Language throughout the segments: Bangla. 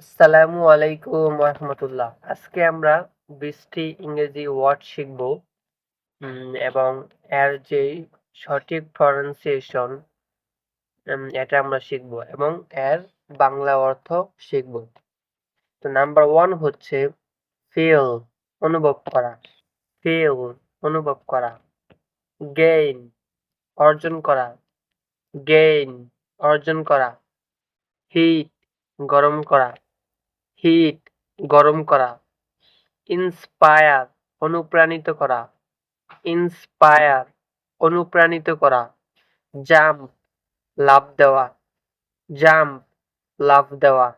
আসসালামু আলাইকুম রহমতুল্লাহ আজকে আমরা বিশটি ইংরেজি ওয়ার্ড শিখব এবং এর যে সঠিক প্রনাউন্সিয়েশন এটা আমরা শিখব এবং এর বাংলা অর্থ শিখব। তো নাম্বার ওয়ান হচ্ছে ফিল অনুভব করা। ফিল অনুভব করা। গেইন অর্জন করা। গেইন অর্জন করা। হিট গরম করা। হিট, গরম করা। ইন্সপায়ার, অনুপ্রাণিত করা। ইন্সপায়ার, অনুপ্রাণিত করা। জাম্প, লাভ দেওয়া। জাম্প, লাভ দেওয়া।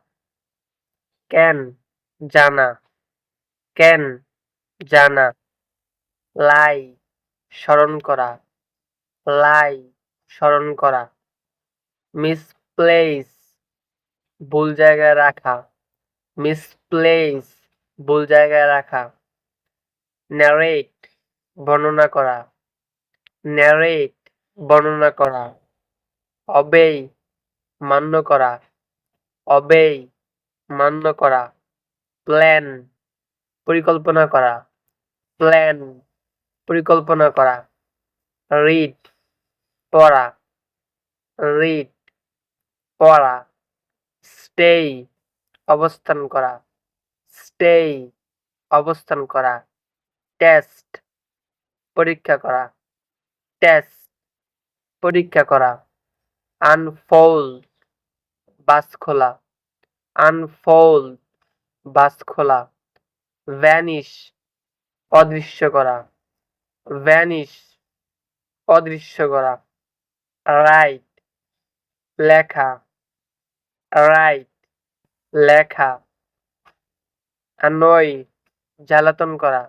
ক্যান, জানা। ক্যান, জানা। লাই, স্মরণ করা। লাই, স্মরণ করা। মিসপ্লেস, ভুল জায়গায় রাখা। মিসপ্লেস ভুল জায়গায় রাখা। ন্যারেট বর্ণনা করা। ন্যারেট বর্ণনা করা। অবেই মান্য করা। অবেই মান্য করা। প্ল্যান পরিকল্পনা করা। প্ল্যান পরিকল্পনা করা। রিড পড়া। রিড পড়া। স্টেই অবস্থান করা। স্টেই, অবস্থান করা। টেস্ট, পরীক্ষা করা। টেস্ট, পরীক্ষা করা। আনফোল্ড বাস খোলা আনফোল্ড বাস খোলা ভ্যানিশ, অদৃশ্য করা। ভ্যানিশ, অদৃশ্য করা। রাইট, লেখা। রাইট লেখা, আনয়, জ্বালাতন করা,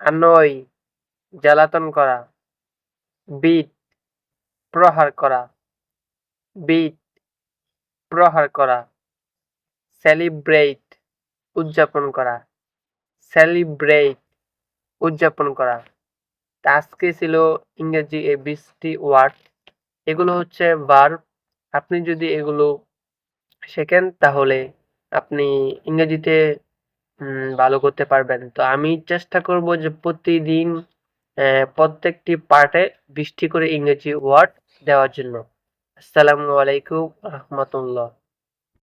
আনয়, জ্বালাতন করা, বিট, প্রহার করা, বিট, প্রহার করা, সেলিব্রেট, উদযাপন করা, সেলিব্রেট, উদযাপন করা। আজকে ছিল ইংরেজি এই বিশটি ওয়ার্ড এগুলো হচ্ছে ভার্ব আপনি যদি এগুলো শেখেন, তাহলে আপনি ইংরেজিতে ভালো করতে পারবেন। তো আমি চেষ্টা করব যে প্রতিদিন প্রত্যেকটি পার্টে বিশটি করে ইংরেজি ওয়ার্ড দেওয়ার জন্য। আসসালামু আলাইকুম রহমতুল্লাহ।